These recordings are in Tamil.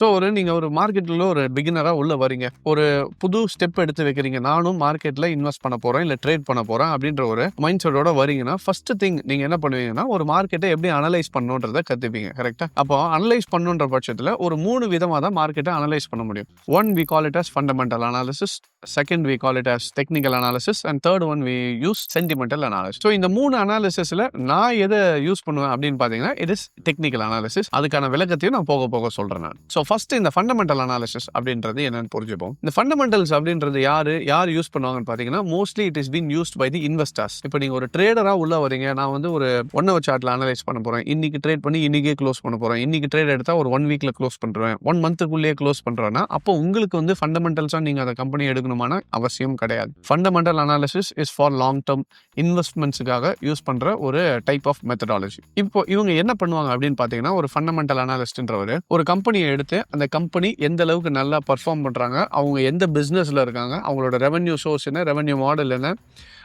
ஸோ ஒரு நீங்கள் ஒரு மார்க்கெட்டில் ஒரு பிகினராக உள்ளே வரீங்க. ஒரு புது ஸ்டெப் எடுத்து வைக்கிறீங்க. நானும் மார்க்கெட்டில் இன்வெஸ்ட் பண்ண போகிறேன் இல்லை ட்ரேட் பண்ண போகிறேன் அப்படின்ற ஒரு மைண்ட் செட்டோட வரீங்கன்னா ஃபர்ஸ்ட் திங் நீங்கள் என்ன பண்ணுவீங்கன்னா ஒரு மார்க்கெட்டை எப்படி அனலைஸ் பண்ணுன்றதை கற்றுப்பீங்க கரெக்டாக அப்போ அனலைஸ் பண்ணுன்ற பட்சத்தில் ஒரு மூணு விதமாக தான் மார்க்கெட்டை அனலைஸ் பண்ண முடியும். One we call it as fundamental analysis second we call it as technical analysis and third one we use sentimental analysis so இந்த மூணு அனாலிசிஸில் நான் எதை யூஸ் பண்ணுவேன் அப்படின்னு பார்த்தீங்கன்னா இட் இஸ் டெக்னிக்கல் அனாலிசிஸ் அதுக்கான விளக்கத்தையும் நான் போக போக சொல்கிறேன் நான். ஸோ ஃபஸ்ட்டு இந்த ஃபண்டமெண்டல் அனாலிசிஸ் அப்படின்றது என்னன்னு புரிஞ்சுப்போம். இந்த ஃபண்டமெண்டல்ஸ் அப்படின்றது யார் யார் யூஸ் பண்ணுவாங்கன்னு பார்த்தீங்கன்னா mostly it is been used by the investors இப்போ நீங்கள் ஒரு ட்ரேடராக உள்ள வரீங்க. நான் வந்து ஒரு ஒன் ஹவர் சார்ட்டில் அனலைஸ் பண்ண போகிறேன் இன்னைக்கு ட்ரேட் பண்ணி இன்னைக்கே க்ளோஸ் பண்ண போகிறேன் இன்னைக்கு ட்ரேட் எடுத்தால் ஒரு ஒன் வீக்கில் க்ளோஸ் பண்ணுறேன் ஒன் மந்த்துக்குள்ளேயே க்ளோஸ் பண்ணுறேன்னா அப்போ உங்களுக்கு வந்து ஃபண்டமெண்டல்ஸாக நீங்கள் அந்த கம்பெனி எடுக்கணுமான அவசியம் கிடையாது. Fundamental analysis is for long term இன்வெஸ்ட்மெண்ட்ஸுக்காக use பண்ணுற ஒரு டைப் ஆஃப் மெத்தடாலஜி இப்போ இவங்க என்ன பண்ணுவாங்க அப்படின்னு பார்த்தீங்கன்னா ஒரு ஃபண்டமெண்டல் அனாலிஸ்ட்ன்றவர் ஒரு கம்பெனியை எடுத்து அந்த கம்பெனி எந்த அளவுக்கு நல்லா பர்ஃபார்ம் பண்ணுறாங்க அவங்க எந்த பிஸ்னஸில் இருக்காங்க அவங்களோட ரெவன்யூ சோர்ஸ் என்ன ரெவன்யூ மாடல் என்ன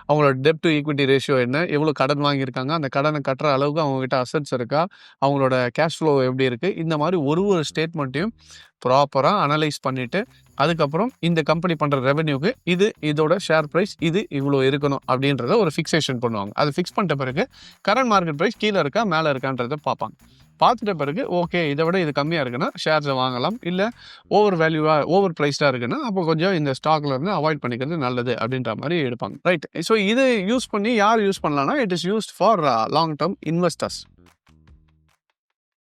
அவங்களோட டெப்ட் டு ஈக்விட்டி ரேஷியோ என்ன எவ்வளோ கடன் வாங்கியிருக்காங்க அந்த கடனை கட்டுற அளவுக்கு அவங்ககிட்ட அசட்ஸ் இருக்கா அவங்களோட கேஷ் ஃப்ளோ எப்படி இருக்குது இந்த மாதிரி ஒரு ஒரு ஸ்டேட்மெண்ட்டையும் ப்ராப்பராக அனலைஸ் பண்ணிவிட்டு அதுக்கப்புறம் இந்த கம்பெனி பண்ணுற ரெவன்யூக்கு இது இதோட ஷேர் ப்ரைஸ் இது இவ்வளோ இருக்கணும் அப்படின்றத ஒரு ஃபிக்ஸேஷன் பண்ணுவாங்க. அது ஃபிக்ஸ் பண்ணிட்ட பிறகு கரண்ட் மார்க்கெட் ப்ரைஸ் கீழே இருக்கா மேலே இருக்கான்றதை பார்ப்பாங்க. பார்த்துட்ட பிறகு ஓகே இதை விட இது கம்மியாக இருக்குன்னா ஷேர்ஸை வாங்கலாம். இல்லை ஓவர் வேல்யூவாக ஓவர் ப்ரைஸ்டாக இருக்குன்னா அப்போ கொஞ்சம் இந்த ஸ்டாக்ல இருந்து அவாய்ட் பண்ணிக்கிறது நல்லது அப்படின்ற மாதிரி எடுப்பாங்க. ரைட் ஸோ இது யூஸ் பண்ணி யார் யூஸ் பண்ணலாம்னா it is used for long term investors